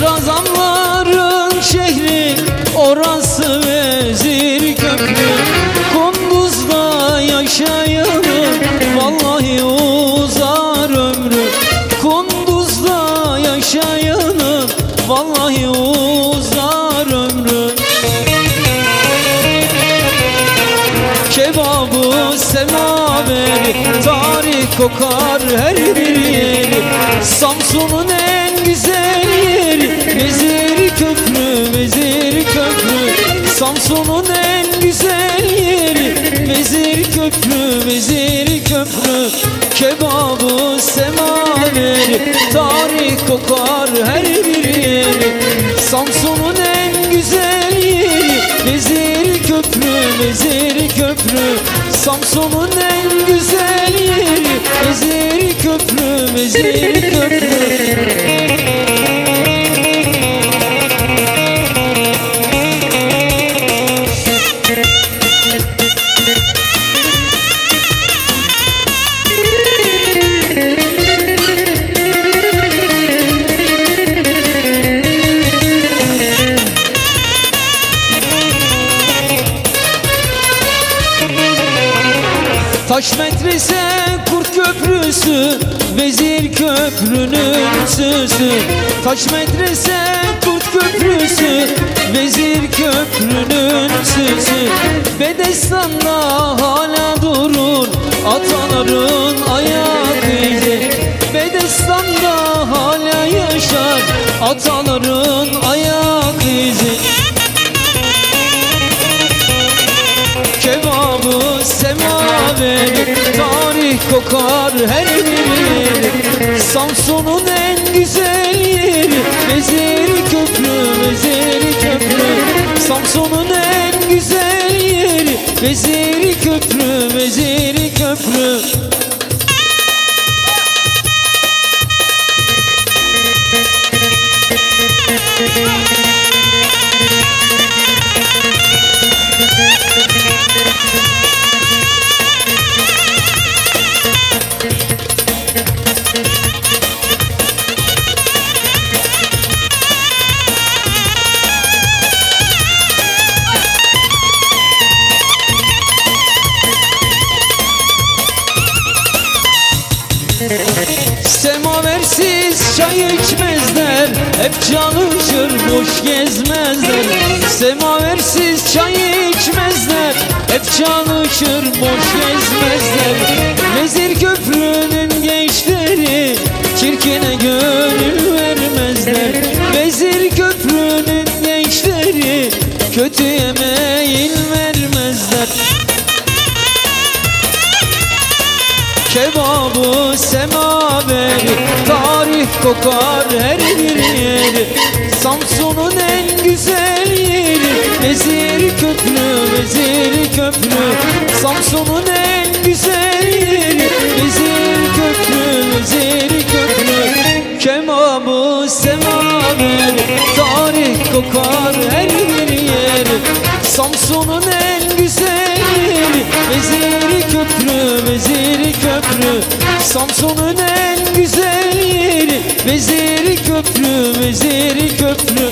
Sadrazamların şehri orası vezir köprü. Kunduz'da yaşayanın vallahi uzar ömrü. Kunduz'da yaşayanın vallahi uzar ömrü. Kebabı semaveri Tarih kokar her bir yeri. Samsun'un Samsun'un en güzel yeri Vezir köprü, vezir köprü. Kebabı semaveri Tarih kokar her bir yeri. Samsun'un en güzel yeri Vezir köprü, vezir köprü. Samsun'un en güzel yeri Vezir köprü, vezir köprü Taş metrese kurt köprüsü Vezir köprünün süsü Taş metrese kurt köprüsü Vezir köprünün süsü Bedestan'da hala kokar her bir yeri Samsun'un en güzel yeri Vezir köprü, vezir köprü. Samsun'un en güzel yeri Vezir köprü, vezir köprü Semaversiz çay içmezler Hep çalışır boş gezmezler. Semaversiz çay içmezler Hep çalışır boş gezmezler Kebabı semaveri Tarih kokar her bir yeri Samsun'un en güzel yeri Vezir köprü, vezir köprü. Samsun'un en güzel yeri Vezir köprü, vezir köprü. Kebabı semaveri Tarih kokar her bir yeri Samsun'un en Samsun'un en güzel yeri Vezir köprü, vezir köprü